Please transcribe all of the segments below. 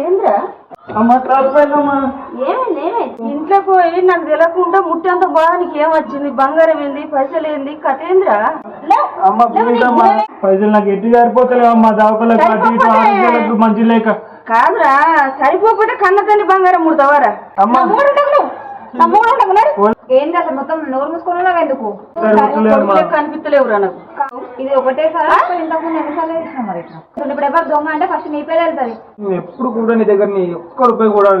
ఏంద్రా? ఏమైంది ఏమైంది ఇంట్లో పోయి నాకు తెలియకుండా ముట్టంత బాధ నీకేం వచ్చింది? బంగారం ఏంది? పైసలు ఏంది? కథ ఏంద్రా? అమ్మ. పైసలు నాకు ఎట్టి సరిపోతలేవు అమ్మా. దవకలకు అటు ఇటు సరిపోతే- ఆరోగ్యాలకు మంచి లేక. కాదురా సరిపోతే కన్న తల్లి బంగారం ముడతావారా? అమ్మా. అసలు మొత్తం నోరు ఎందుకు? నాకు. ఇది ఒకటేసారి ఇంతకు ముందు ఎన్నిసార్లు చేసినా మరి ఇట్లా? అసలు ఇప్పుడు ఎవరు దొంగ అంటే ఫస్ట్ నీ పేరు వెళ్తుంది. నువ్వు ఎప్పుడు కూడా నీ దగ్గర నీ ఒక్క రూపాయి కూడా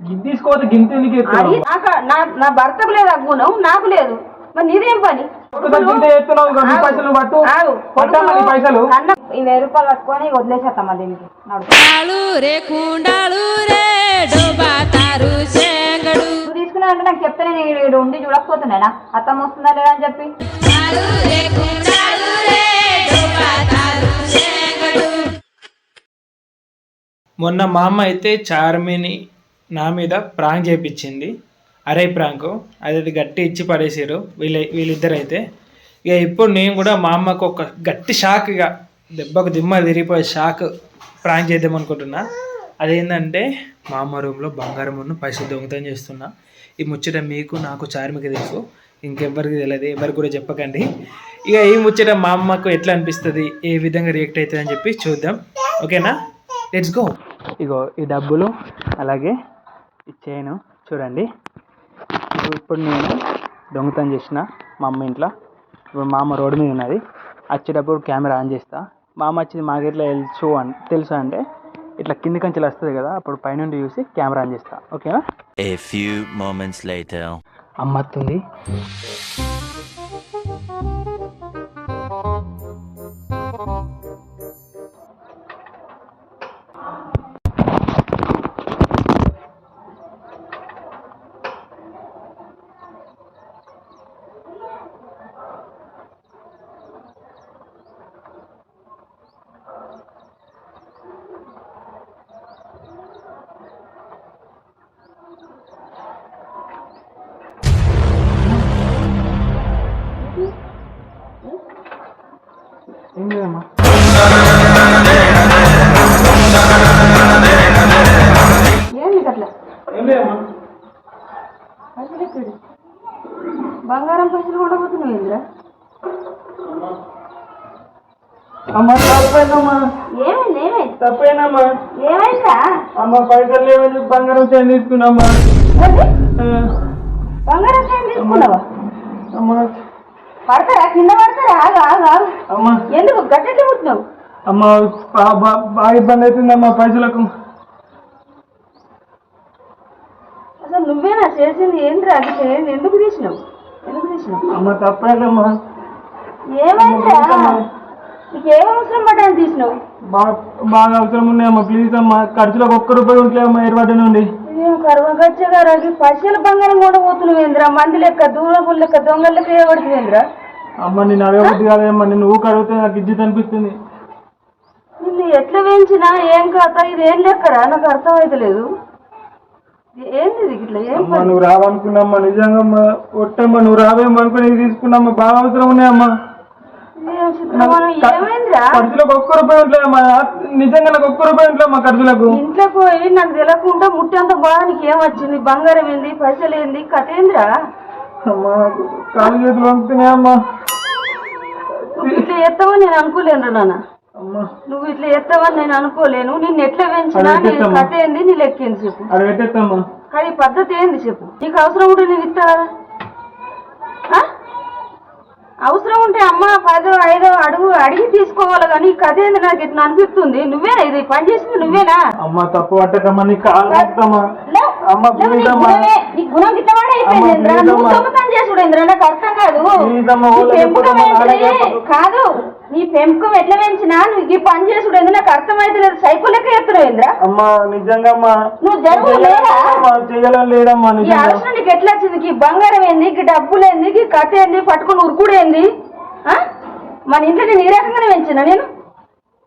గిద్ది తీసుకోవద్దు గింత ఎందుకు అది ఎత్తున్నావు నాకు నా- నా భర్తకు లేదు ఆ గుణం నాకు లేదు. మరి నీదేం పని? పైసలు ఈ వెయ్యి రూపాయలు పట్టుకొని వదిలేసేస్తామా దీనికి. రే కుండాలు అంటే నాకు చెప్తే నేను ఇక్కడ ఉండి చూడకపోతున్నానా? అర్థం వస్తుందా లేదా అని చెప్పి? మొన్న మా అమ్మ అయితే చార్మిని నా మీద ప్రాంక్ చేపించింది. అరే ప్రాంకు అది గట్టి ఇచ్చి పడేసారు వీళ్ళ వీళ్ళిద్దరు అయితే ఇక ఇప్పుడు నేను కూడా మా అమ్మకు ఒక గట్టి షాక్ ఇక. దెబ్బకు దిమ్మ తిరిగిపోయే షాక్ ప్రాంక్ చేద్దాం అనుకుంటున్నా అదేంటంటే మా అమ్మ రూమ్లో బంగారం ఉన్న పైసలు దొంగతనం చేస్తున్నా. ఈ ముచ్చట మీకు నాకు చార్మికి తెలుసు. ఇంకెవ్వరికి తెలియదు ఎవరికి కూడా చెప్పకండి. ఇక ఈ ముచ్చట మా అమ్మకు ఎట్లా అనిపిస్తుంది ఏ విధంగా రియాక్ట్ అవుతుంది అని చెప్పి చూద్దాం. ఓకేనా? లెట్స్ గో ఇగో ఈ డబ్బులు అలాగే ఈ చూడండి. ఇప్పుడు ఇప్పుడు నేను దొంగతనం చేసిన మా అమ్మ ఇంట్లో. ఇప్పుడు మా అమ్మ రోడ్డు మీద ఉన్నది. వచ్చేటప్పుడు కెమెరా ఆన్ చేస్తా. మా అమ్మ వచ్చింది మాకు ఎట్లా తెలుసు అని తెలుసా అంటే ఇట్లా కింది కంచెలు వస్తుంది కదా అప్పుడు పైనుండి చూసి కెమెరా ఆన్ చేస్తా. ఓకేనా A few moments later. అమ్మ బంగారం పైసలు కూడా పోతున్నావు ఏంద్రా అమ్మ ఏమైంది ఏమైంది? తప్పేనమ్మా ఏమైందా? అమ్మ పైసలు లేవని బంగారం చైన్ తీసుకున్నామ్మా. బంగారం తీసుకున్నావా? అమ్మ పడతారా? కింద పడతారా? ఆగు ఆగు ఆగు. అమ్మ. ఎందుకు? గట్టెట్లు పుట్టినావు? అమ్మ బాగా ఇబ్బంది అవుతుందమ్మా పైసలకు అసలు నువ్వేనా చేసింది ఏంద్రా అది చేయండి ఎందుకు తీసినావు? ఎందుకు తీసినావు? అమ్మ తప్పేదమ్మా ఏమైందా నీకు ఏం అవసరం పడ్డాను తీసినావు? బాగా బాగా అవసరం ఉన్నాయమ్మా ప్లీజ్ అమ్మా. ఖర్చులకు ఒక్క రూపాయి ఉంటలేమ్మా ఎరువాటి నుండి. ఇదేం కర్మకచ్చగారా పైసలు బంగారం కూడా పోతున్నావు ఏంద్రా మంది లెక్క దూరం లెక్క దొంగల లెక్క ఏపడుతుంది ఏంద్రా అమ్మ నేను అడగబుద్ధి కాదమ్మా నేను ఊక అడిగితే నాకు ఇజ్జత్ అనిపిస్తుంది. నిన్ను ఎట్లా వేయించినా ఏం కథ? ఇది ఏం లెక్కరా? నాకు అర్థం అవుతలేదు ఇది ఏంది ఇది ఇట్లా ఏం అమ్మా నువ్వు రావనుకున్నామ్మా నిజంగా అమ్మా ఒట్టమ్మా నువ్వు రావేమో అనుకుని ఇది తీసుకున్నామ్మా బాగా అవసరం ఉన్నాయమ్మా. ఖర్చులకు ఒక్క రూపాయి ఉంటలేమ్మా నిజంగా నాకు ఒక్క రూపాయి ఉంటలేమ్మా ఖర్చులకు. ఇంట్లో పోయి నాకు తెలియకుండా ముట్టంత బాధ నీకేం వచ్చింది? బంగారం ఏంది? పైసలు ఏంది? కథ ఏందిరా అమ్మా కాలు చేతులు వంపుతున్నాయమ్మా. ఇట్లా ఎత్తావని నేను అనుకోలేను నాన్న. నువ్వు ఇట్లా ఎత్తావని నేను అనుకోలేను. నిన్ను ఎట్లా పెంచినా నీ కథ ఏంది నీ లెక్క ఏంది చెప్పు. అది పెట్టేస్తామ్మా కానీ పద్ధతి ఏంది చెప్పు. నీకు అవసరం ఉంటే నేను ఇస్తా కదా? అవసరం ఉంటే అమ్మ పదో ఐదో అడుగు అడిగి తీసుకోవాలి కానీ ఈ కథ ఏంది నాకు ఇట్లా అనిపిస్తుంది. నువ్వేనా ఇది? పని చేసింది నువ్వేనా? అమ్మ తప్పు పట్టకమ్మా నీ. అమ్మ గుణం గిట్టవాడే అయిపోయింది నువ్వు అమ్మా. దొంగతనం చేసుడు ఇంద్రా నాకు అర్థం కాదు. కాదు. నీ పెంపకం ఎట్లా పెంచినా నువ్వు ఈ పని చేసుడు ఎందుకు నాకు అర్థమైతలేదు. సైకో లెక్క ఎత్తున్నావు ఇంద్రా. అమ్మా నిజంగా అమ్మా నువ్వు జరుగు లేరా లేదమ్మా ఈ ఆలోచన నీకు ఎట్లా వచ్చింది? ఈ బంగారం ఏంది? ఈ డబ్బులు ఏంది? ఈ కథ ఏంది? పట్టుకుని ఉరుకుడు ఏంది? ఆ? మన ఇంట్లో నేను ఈ రకంగానే పెంచినా నేను?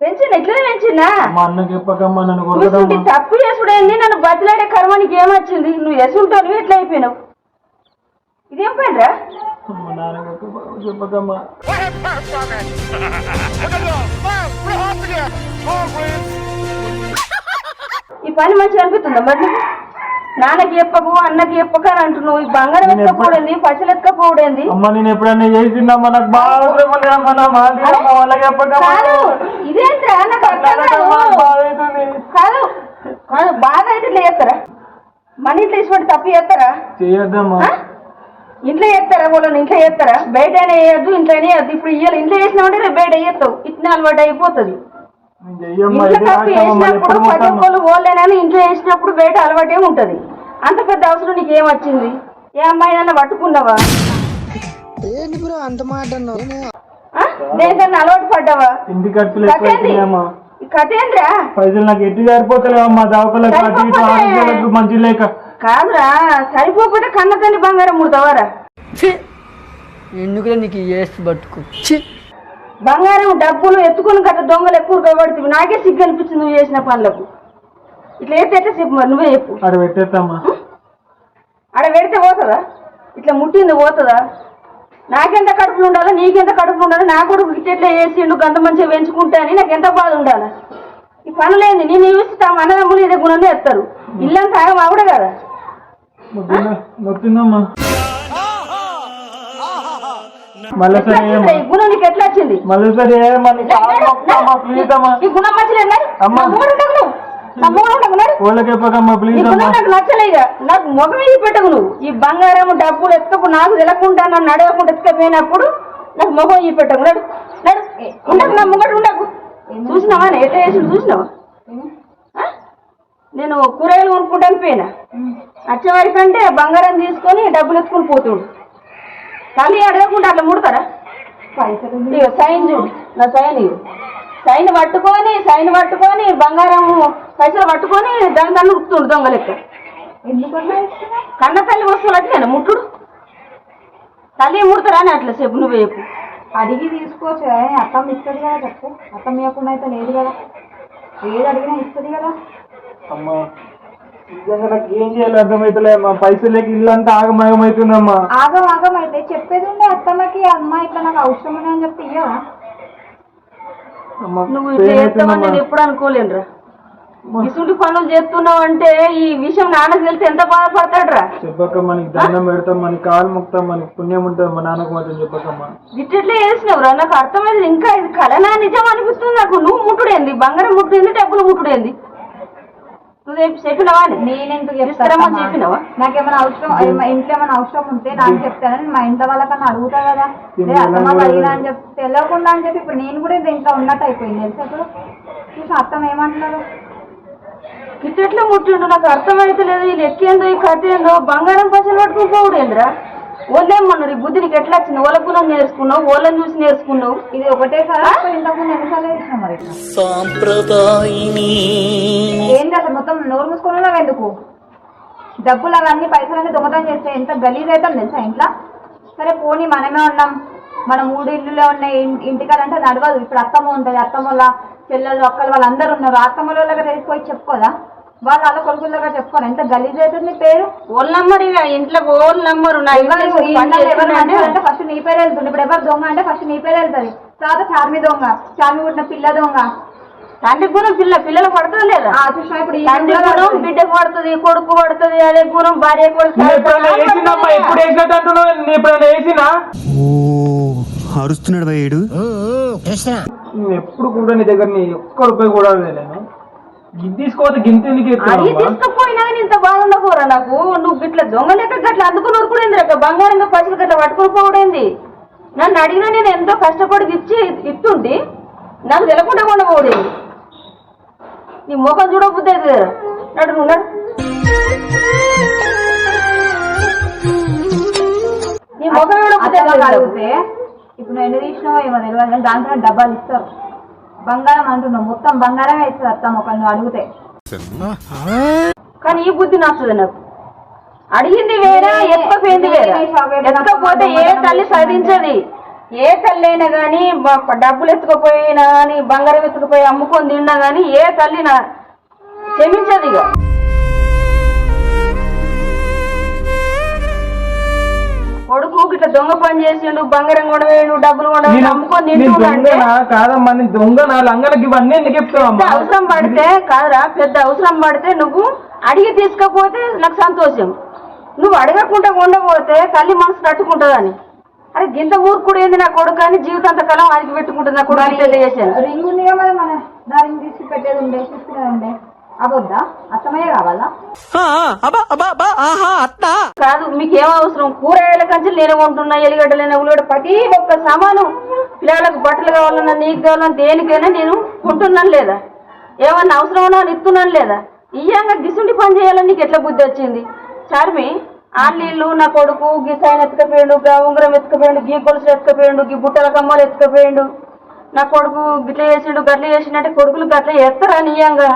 పెంచిన ఎట్లనే పెంచినా తప్పు చేసుడు ఏంది? నన్ను బతిలాడే కర్మ నీకు ఏమొచ్చింది నువ్వు ఎసుంటావు ఎట్లా అయిపోయినావు? ఇదేం పనిరా ఈ పని మంచిగా అనిపిస్తుంది మరి నాన్నకి చెప్పకు అన్నకి చెప్పక అని అంటున్నావు. ఈ బంగారం నేను పచ్చలు ఎత్తుకపోవడేంది అమ్మ నేను ఎప్పుడైనా చేసిందమ్మా నాకు బాగా ఇదేంట్రా? నాకు అర్థం కాదు. కాదు బాగా అయితే ఇట్లా చేస్తారా? మనీ ఇంట్లో తప్పు చేస్తారా? చేయొద్దమ్మా. ఇంట్లో చేస్తారా? వాళ్ళని ఇంట్లో చేస్తారా? బయట అయినా వేయద్దు ఇంట్లోనే వేయద్దు. ఇప్పుడు ఇయ్యాలి ఇంట్లో వేసినామంటే రేపు బయట వేస్తావు ఇట్లా అలవాటు అయిపోతుంది. ఇంట్లో తప్పు? ఒక్కళ్ళు ఇంట్లో వేసినప్పుడు బయట అలవాటే ఉంటది. అంత పెద్ద అవసరం నీకు ఏం వచ్చింది? ఏ అమ్మాయినన్నా పట్టుకున్నావా? ఆ? దేనికన్నా అలవాటు పడ్డావా? ఇంటి ఖర్చులు కథ ఏంద్రా పైసలు నాకు ఎట్టి సరిపోతలేవమ్మా? దవకలకు మంచి లేక కాదురా సరిపోకపోతే కన్న తల్లి బంగారం ముడతావారా? ఎందుకులే నీకు బతుకు? ఛీ! బంగారం డబ్బులు ఎత్తుకుని గట్ట దొంగలు ఎక్కువ కాబడుతుంది నాకే సిగ్గు అనిపించింది నువ్వు చేసిన పనులకు. ఇట్లా ఎత్తే ఎట్లా చెప్పు మరి? నువ్వే చెప్పు. అక్కడ పెట్టేస్తామ్మా ఆడ పెడితే పోతుందా? ఇట్లా ముట్టింది పోతుందా? నాకెంత కడుపులు ఉండాలో నీకెంత కడుపులు ఉండాలో నా కొడుకు ఇట్లా వేసిండు గంత మంచిగా పెంచుకుంటా అని నాకు ఎంత బాధ ఉండాలి? ఈ పనులేంది. నేను చూసి తమ అన్నదమ్ములు ఇదే గుణంలో ఎత్తారు. ఇల్లంతా ఆగం ఆవిడ కదా. ఎట్లా? ఈ గుణం నీకు ఎట్లా వచ్చింది? ప్లీజ్ అమ్మా గుణం మంచిలేదు. అమ్మా. ప్లీజ్ అమ్మా. నాకు నాకు పెట్టకు నువ్వు. ఈ బంగారం డబ్బులు ఎత్తుకు నాకు తెలకుండా నన్ను అడగకుండా ఎత్తుకపోయినప్పుడు నాకు ముఖం ఈ పెట్టకు. నడు నడు. ఉండకు నా ముగడు ఉండకు. చూసినావా? ఎట్లా చేసి చూసినావా? నేను కూరగాయలు కొనుక్కుంటాను పోయినా. వచ్చేవాడికి అంటే బంగారం తీసుకొని డబ్బులు ఎత్తుకొని పోతుండు. తల్లి అడగకుండా అట్లా ముడతారా? సైన్ చూడు నా సైన్ ఇగో సైన్ పట్టుకొని సైన్ పట్టుకొని బంగారం పైసలు పట్టుకొని దాని దాన్ని ఉడుకుతుండు దొంగ లెక్క. ఎందుకన్నా ఇస్తున్నా కన్న తల్లి వస్తువులు అట్లేనా ముట్టుడు. తల్లి ముడతారా అని అట్లా చెప్పు నువ్వు చెప్పు. అడిగి తీసుకోవచ్చు అత్తమ్మ ఇస్తుంది కదా చెప్పు. అత్తమ్మ ఇవ్వకుండా అయితే లేదు కదా. ఏది అడిగినా ఇస్తుంది కదా. అమ్మా. నిజంగా నాకు ఏం చేయాలి అర్థమైతలేమ్మా పైసలు లేక ఇల్లు అంతా ఆగమయమవుతుందమ్మా ఆగం ఆగం అయితే చెప్పేది ఉండే అత్తమ్మకి అమ్మ ఇట్లా నాకు అవసరం ఉంది అని ఇయ్యవా? అమ్మా నువ్వు ఇట్లా చేస్తావని. నేను ఎప్పుడు అనుకోలేనురా. ఇసుంటి పనులు చేస్తున్నావు అంటే ఈ విషయం నాన్నకు తెలిసి ఎంత బాధపడతాడురా? చెప్పకమ్మా నీకు దండం పెడతామ్మా నీ కాలు ముక్తామ్మా నీకు పుణ్యం ఉంటుంది మా నాన్నకు మాత్రం చెప్పకమ్మా. ఇట్లా చేసినవురా? నాకు అర్థమైంది ఇంకా ఇది కలనా నిజం అనిపిస్తుంది నాకు. నువ్వు ముట్టుడేంది? బంగారం ముట్టుడేంది డబ్బులు ముట్టుడేంది? నువ్వు చెప్పి- చెప్పినావా? నేనెందుకు తీసుకురమ్మని చెప్తాను చెప్పినావా? నాకేమైనా అవసరం ఇంట్లో ఏమైనా అవసరం ఉంటే నాకు చెప్తానని మా ఇంట్లో వాళ్ళకన్నా అడుగుతా కదా. అత్తమ్మ కూడా అడిగినా అని చెప్పి. తెలియకుండా అని చెప్పి ఇప్పుడు నేను కూడా దీంట్లో ఉన్నట్టు అయిపోయింది తెలుసా ఇప్పుడు? చూసి అత్తమ్మ ఏమంటున్నారు? ఇట్లా ముట్టిండు? నాకు అర్థమైతే లేదు ఈ లెక్కేందో ఈ కథ ఏందో. బంగారం పైసలు పట్టుకుని పోవుడేంద్రా? ఓలేమన్నారు ఈ బుద్ధి నీకు ఎట్లా వచ్చింది ఓల గుణం నేర్చుకున్నావు ఓలని చూసి నేర్చుకున్నావు. ఇది ఒకటే సార్ ఇంతకుముందు ఎన్నిసార్లు చేసినా మరి అసలు మొత్తం నోరు మూసుకొని ఉన్నావు ఎందుకు? డబ్బులు అవన్నీ పైసలన్నీ దొంగతనం చేస్తే ఎంత గలీజ్ అవుతాం తెలుసా ఇంట్లో? సరే పోనీ మనమే ఉన్నాం. మన మూడు ఇల్లులే ఉన్నాయి. ఇంటికాడంటే నడవదు. ఇప్పుడు అత్తమ్మ ఉంటుంది. అత్తమ్మ వాళ్ళ చెల్లెలు అక్కలు వాళ్ళందరూ ఉన్నారు. అత్తమ్మ వాళ్ళ దగ్గర వెళ్ళిపోయి చెప్పుకోదా? వాళ్ళు కొడుకుల దగ్గర చెప్పుకోరు ఎంత గలీజ్ అవుతుంది పేరు? ఓల్ నంబర్ ఇక ఇంట్లో ఓల్ నంబరు అంటే ఫస్ట్ నీ పేరు వెళ్తుంది. ఇప్పుడు ఎవరు దొంగ అంటే ఫస్ట్ నీ పేరు వెళ్తుంది. తర్వాత చార్మి దొంగ చార్మి పుట్టిన పిల్ల దొంగ. తండ్రి గుణం పిల్ల పిల్లలు పడుతుంది లేదా? ఇప్పుడు ఈ తండ్రి గుణం బిడ్డకు పడుతుంది కొడుకు పడుతుంది అదే గుణం భార్య అరుస్తున్నాడు ఎప్పుడు కూడా నీ దగ్గర నీ ఒక్క రూపాయి కూడా గిద్ది తీసుకోవద్దు గింత ఎందుకు అది? తీసుకుపోయినా ఇంత పోరా నాకు? నువ్వు ఇట్లా దొంగ లెక్క గట్ల అందుకుని ఉరుకుడేంది రక బంగారంగా పైసలు గట్ల పట్టుకుని పోవడేంది? నన్ను అడిగినా నేను ఎంతో కష్టపడి ఇచ్చి ఇస్తుంటే నాకు తెలకుండా కూడా పోవడేంది. నీ ముఖం చూడబుద్ది అయితే నడు నువ్వు నడు. నీ ముఖం చూడబుద్ది ఇప్పుడు నువ్వు ఎన్ని తీసినావో ఏమో తెలియదు కానీ దాంట్లో డబ్బాలు ఇస్తారు బంగారం అంటున్నావు. మొత్తం బంగారమే ఇస్తుంది అత్తమ్మ ఒకళ్ళు అడిగితే. కానీ ఈ బుద్ధి నచ్చదు నాకు. అడిగింది వేరే ఎత్తుకపోయింది వేరే. ఎత్తుకపోతే ఏ తల్లి సాధించది? ఏ తల్లి అయినా కానీ డబ్బులు ఎత్తుకుపోయినా కానీ బంగారం ఎత్తుకుపోయి అమ్ముకొని తిన్నా కానీ ఏ తల్లి నా క్షమించదు ఇక. కొడుకు ఇట్లా దొంగ పని చేసిండు బంగారం కూడా వేయండు డబ్బులు కూడా నమ్ముకొని దొంగనా కాదమ్మా నేను లంగలకి ఇవన్నీ ఎందుకు చెప్తావమ్మా అవసరం పడితే కాదురా పెద్ద అవసరం పడితే నువ్వు అడిగి తీసుకపోతే నాకు సంతోషం. నువ్వు అడగకుండా ఉండకపోతే తల్లి మనసు తట్టుకుంటుందని. అరే గింత ఊరుకుడు ఏంది నా కొడుకు అని జీవితాంత కాలం ఆడికి పెట్టుకుంటుంది నా కొడుకు పెళ్ళి చేశాను రింగ్ ఉంది కదా మన నా రింగ్ తీసి పెట్టేది ఉండే. అవద్దా అత్తమయ్యే కావాలా? కాదు మీకు అవసరం? కూరగాయల కంచె నేను కొంటున్నా ఎలిగడ్డలైన ఉల్లిగడ్డ ప్రతి ఒక్క సామాను పిల్లలకు బట్టలు కావాలన్నా నీకు కావాలన్నా దేనికైనా నేను కొంటున్నాను లేదా? ఏమన్నా అవసరం ఉన్నా అని ఇస్తున్నాను లేదా? ఇయ్యంగా గిసుంటి పని చేయాలని నీకు ఎట్లా బుద్ధి వచ్చింది? చార్మి ఆళ్ళీళ్ళు నా కొడుకు గీ సైన్ ఎత్తుకపోయిండు గా ఉంగరం ఎత్తుకపోయిండు గీ గొలుసులు ఎత్తుకపోయిండు గీ బుట్టల కమ్మలు ఎత్తుకపోయిండు. నా కొడుకు గిట్ల చేసిండు గట్ల చేసిండంటే కొడుకులు గట్ల ఎత్తరా నియంగా?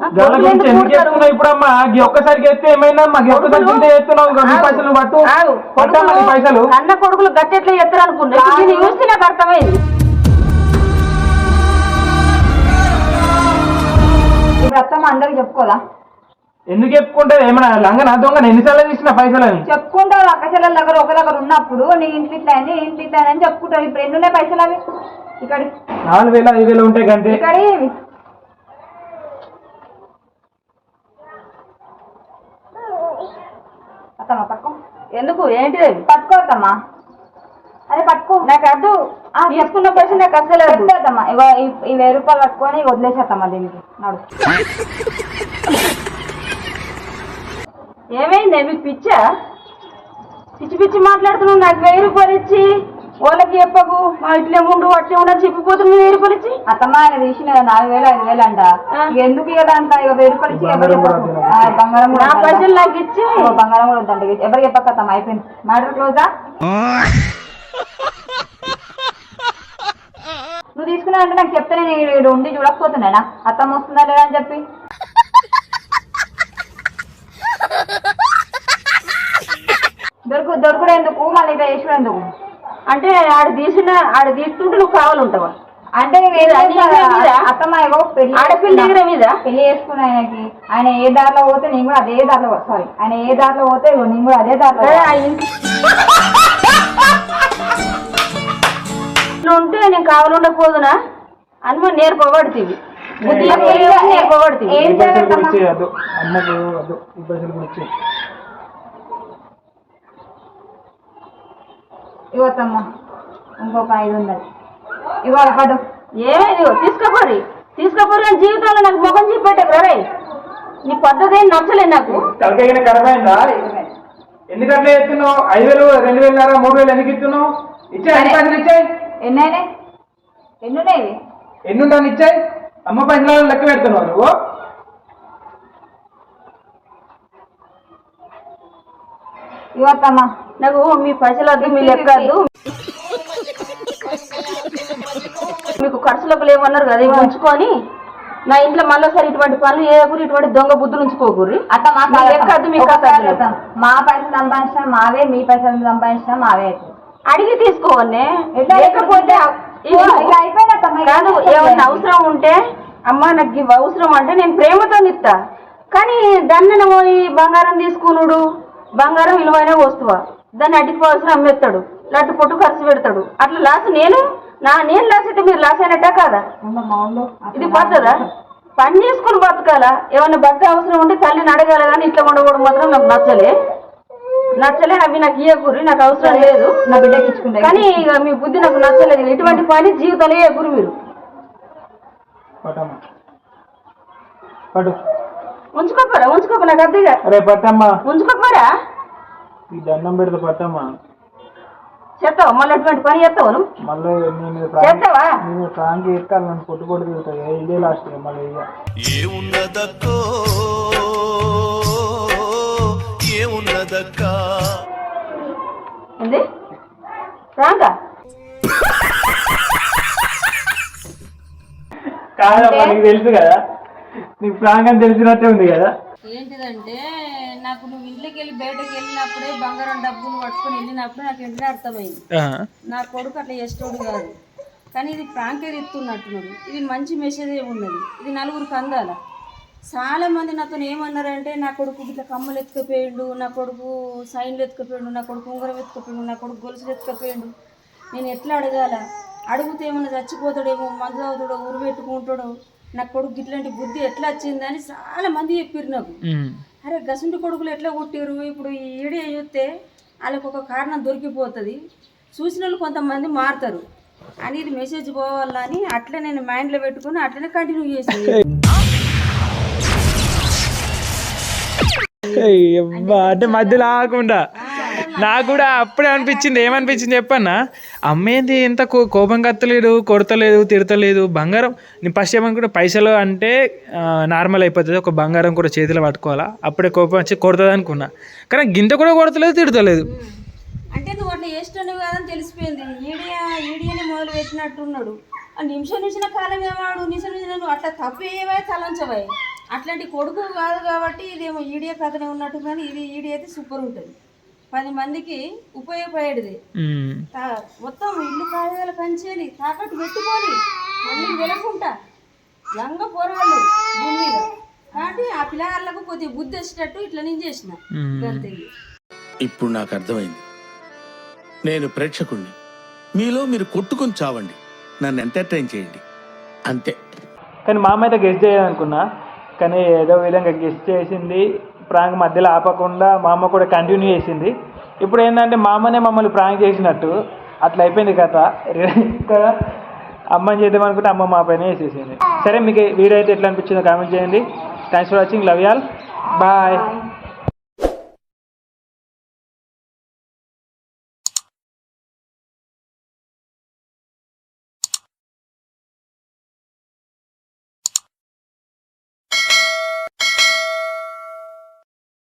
కొడుకులు గురించి ఎందుకు? చెప్తున్నావు ఇప్పుడమ్మా? ఒక్కసారికి ఎత్తే ఒక్కసారి ఎత్తున్నావు నీ పైసలు పట్టు. ఆగు. పట్టమ్మా నీ పైసలు. అన్న కొడుకులు గట్టెట్లా ఎత్తరు అనుకున్నా చూస్తే నాకు అర్థమైంది. ఇప్పుడు అత్తమ్మ అందరికి చెప్పుకోదా ఎందుకు చెప్పుకుంటే ఏమన్నా లంగ నా దొంగ ఎన్నిసార్లు తీసిన పైసలు చెప్పుకుంటారు అక్క చెల్లెల దగ్గర ఒక దగ్గర ఉన్నప్పుడు నీ ఇంట్లో ఇట్లా అయింది ఇంట్లో ఇట్లా అని చెప్పుకుంటారు ఇప్పుడు ఎన్ని ఉన్నాయి పైసలు అవి? ఇక్కడి నాలుగు వేలు ఐదు వేలు ఉంటాయి గంటే ఇక్కడి అత్తమ్మ పట్టుకో. ఎందుకు? అది? పట్టుకో అత్తమ్మ. అదే పట్టుకో. నాకు ఆ, తీసుకున్న పైసలు నాకు అస్సలు వద్దు. చెప్తాదమ్మా ఇగో ఈ- వెయ్యి రూపాయలు పట్టుకొని వదిలేసేత్తమ్మా దీనికి. నడు. ఏమైంది? మీకు పిచ్చా? పిచ్చి పిచ్చి మాట్లాడుతున్నావు. నాకు వెయ్యి రూపాయలు ఇచ్చి. వాళ్ళకి చెప్పకు. మా ఇట్లే ఉండు అట్లే ఉండని చెప్పిపోతున్నావు వెయ్యి రూపాయలు ఇచ్చి అత్తమ్మ ఆయన తీసిన నాలుగు వేలు ఐదు వేలు అంట. ఇక ఎందుకు ఇవ్వదంట? ఇక వెయ్యి రూపాయలు ఇచ్చి ఎవరు బంగారం కూడా నా. పైసలు నాకు ఇచ్చి. బంగారం కూడా వద్దంట. ఎవరికి చెప్పక అత్తమ్మ అయిపోయింది. మ్యాటర్ క్లోజా? నువ్వు తీసుకున్నా అంటే నాకు చెప్తే నేను ఉండి చూడకపోతున్నానా? అత్తమ్మ వస్తుందా లేదా అని చెప్పి. దొరుకు దొరుకుడు ఎందుకు? మళ్ళీ చేసుడు ఎందుకు? అంటే ఆడ తీసిన ఆడ తీస్తుంటే నువ్వు కావాలంటావా అంటే ఇక ఏం మీద, నీ చేస్తా? దగ్గర మీద? అత్తమ్మ ఇగో పెళ్ళి ఆడపిల్ల దగ్గర మీద? పెళ్ళి చేసుకున్న ఆయనకి ఆయన ఏ దారిలో పోతే నేను కూడా అదే దారిలో సారీ ఆయన ఏ దారిలో పోతే నేను కూడా అదే దారిలో ఉంటే నేను కావాలండకపోదునా అని మనం నేర్పబడుతుంది బుద్ధి మరి ఏం చేయాలి? నేర్పబడుతుంది ఏం ఈ పైసలు కూడా చేయాలమ్మా? ఇచ్చేయి అద్దు అమ్మకు అత్తమ్మ ఇంకొక ఐదు వందలు ఇగో పడు ఏమైంది తీసుకోపోరి. తీసుకోపోరి అని జీవితంలో నాకు ముఖం చూపెట్టే రే నీ పద్ధతి ఏం నచ్చలేదు నాకు. తలకైన కరమైందా? ఎందుకంటే ఎత్తున్నావు ఐదు వేలు రెండు వేలు మూడు వేలు ఎందుకు ఇస్తున్నావు ఇచ్చాయి అన్ని పైసలు ఇచ్చాయి? ఎన్ని అయినాయి ఎన్ని ఉన్నాయి ఇవి? ఎన్ని ఉండాలి ఇచ్చాయి? అమ్మ పైసలు లెక్క పెడుతున్నావు నువ్వు. ఇగో అత్తమ్మ నాకు మీ పైసలు వద్దు మీ లెక్క వద్దు. మీకు ఖర్చులకు లేవన్నారు కదా ఇవి ఉంచుకొని నా ఇంట్లో మళ్ళీసారి ఇటువంటి పనులు చేయకూరి ఇటువంటి దొంగ బుద్ధులు ఉంచుకోకూరి అత్త మా మీ లెక్క వద్దు మీ పైసలు సంపాదించిన మావే మీ పైసలు సంపాదించిన మావే. అడిగి తీసుకోవన్నే. ఎట్లా లేకపోతే కాదు ఏమన్నా అవసరం ఉంటే అమ్మా నాకు ఇవి అవసరం అంటే నేను ప్రేమతో ఇస్తా కానీ దాన్ని పోయి బంగారం తీసుకునుడు. బంగారం విలువైన వస్తువా? దాన్ని అడ్డిపోవాల్సిన అమ్మేస్తాడు లడ్డు పొట్టు ఖర్చు పెడతాడు. అట్లా లాస్ నేను? నా నేను లాస్ అయితే మీరు లాస్ అయినట్టా కాదా? ఇది పద్ధదా పని చేసుకుని బతకాలా? ఏమన్నా బగ్గ అవసరం ఉంటే తల్లిని అడగాల కానీ ఇట్లా ఉండకూడదు మాత్రం నాకు నచ్చలే. నచ్చలే అవి నాకు ఇయ్యకూరి నాకు అవసరం లేదు. నా బిడ్డకి ఇచ్చుకుంటా కానీ ఇక మీ బుద్ధి నాకు నచ్చలేదు. ఇటువంటి పని జీవితంలో ఇయ్యకూరి మీరు. పట్టమ్మా పట్టు ఉంచుకోపోరా ఉంచుకోపో నాకు అద్దెగా అరే పట్టమ్మా. ఉంచుకోపోరా? ఈ దండం పెడితే పట్టమ్మా. చేస్తావా? మళ్ళీ అటువంటి పని చేస్తావు నువ్వు? మళ్ళీ నేను ప్రాంక్ చేస్తావా నేను ప్రాంక్ ఎత్తాను నన్ను పొట్టు తిరుగుతాయి ఇదే లాస్ట్ మళ్ళీ ఇక. ఏమున్నదక్కో? ఏమున్నదక్కా? ఏంది? రాగా కాదమ్మా నీకు తెలుసు కదా. నీకు ప్రాంక్ అని తెలిసినట్టే ఉంది కదా. ఏంటిదంటే నాకు నువ్వు ఇంట్లోకి వెళ్ళి బయటకు వెళ్ళినప్పుడే బంగారం డబ్బులు పట్టుకొని వెళ్ళినప్పుడు నాకు వెంటనే అర్థమైంది. నా కొడుకు అట్లా చేసేటోడు కాదు. కానీ ఇది ప్రాంకే ఇస్తున్నట్టున్నాడు ఇది మంచి మెసేజ్ ఉన్నది. ఇది నలుగురికి అందాల చాలా మంది నాతో ఏమన్నారంటే నా కొడుకు ఇట్లా కమ్మలు ఎత్తుకపోయిండు నా కొడుకు సైన్లు ఎత్తుకపోయిండు నా కొడుకు ఉంగరం ఎత్తుకపోయిండు నా కొడుకు గొలుసులు ఎత్తుకపోయిండు. నేను ఎట్లా అడగాల? అడిగితే ఏమన్నా చచ్చిపోతాడేమో మందు తాగుతాడో ఊరు పెట్టుకుంటాడో నా కొడుకు ఇట్లాంటి బుద్ధి ఎట్లా వచ్చిందని చాలా మంది చెప్పారు నాకు. అరే గసుంటి కొడుకులు ఎట్లా కొట్టారు ఇప్పుడు ఈడే చూస్తే వాళ్ళకి ఒక కారణం దొరికిపోతుంది. చూసిన వాళ్ళు కొంతమంది మారుతారు. అనేది మెసేజ్ పోవాలని అట్లా నేను మైండ్లో పెట్టుకుని అట్లనే కంటిన్యూ చేసింది. అంటే మధ్యలో ఆగకుండా. నాకు కూడా అప్పుడే అనిపించింది. ఏమనిపించింది చెప్పన్నా? అమ్మేది ఎంత కో- కోపం కత్తలేదు కొడతలేదు తిడతలేదు బంగారం. నేను ఫస్ట్ ఏమనుకుంటే పైసలు అంటే నార్మల్ అయిపోతుంది. ఒక బంగారం కూడా చేతిలో పట్టుకోవాలా? అప్పుడే కోపం వచ్చి కొడుతుంది అనుకున్నా. కానీ గింత కూడా కొడతలేదు తిడతలేదు. అంటే నువ్వు అట్లా చేస్తున్నావు కాదని తెలిసిపోయింది. ఈడియా ఈడియాని మొదలు పెట్టినట్టున్నాడు. ఆ నిమిషం నిమిషం కాలం ఏమాడు? నిమిషం నిమిషం నువ్వు అట్లా తప్పు ఏవై తలంచవై. అట్లాంటి కొడుకు కాదు కాబట్టి ఇదేమో ఈడియా కథనే ఉన్నట్టు కానీ ఇది ఈడియా అయితే సూపర్ ఉంటుంది. పది మందికి ఉపయోగపడేది. మొత్తం ఇల్లు కాయగల కంచేది తాకట్టు పెట్టుకొని అన్ని వెలకుంటా లంగ పోరాళ్ళు భూమి మీద. కాబట్టి ఆ పిల్లగాళ్ళకు కొద్దిగా బుద్ధి వచ్చేటట్టు ఇట్లా నేను చేసిన. అంతే ఇప్పుడు నాకు అర్థమైంది. నేను ప్రేక్షకుణ్ణి. మీలో మీరు కొట్టుకొని చావండి. నన్ను ఎంటర్టైన్ చేయండి. అంతే. కానీ మా అయితే గెస్ట్ చేయాలనుకున్నా కానీ ఏదో విధంగా గెస్ట్ చేసింది. ప్రాంక్ మధ్యలో ఆపకుండా మా అమ్మ కూడా కంటిన్యూ చేసింది. ఇప్పుడు ఏంటంటే మా అమ్మనే మమ్మల్ని ప్రాంక్ చేసినట్టు అట్లా అయిపోయింది కథ. కదా అమ్మని చేద్దాం అనుకుంటే అమ్మ మా పైన వేసేసింది. సరే మీకు వీడియో అయితే ఎట్లా అనిపించిందో కామెంట్ చేయండి. Thanks for watching love y'all bye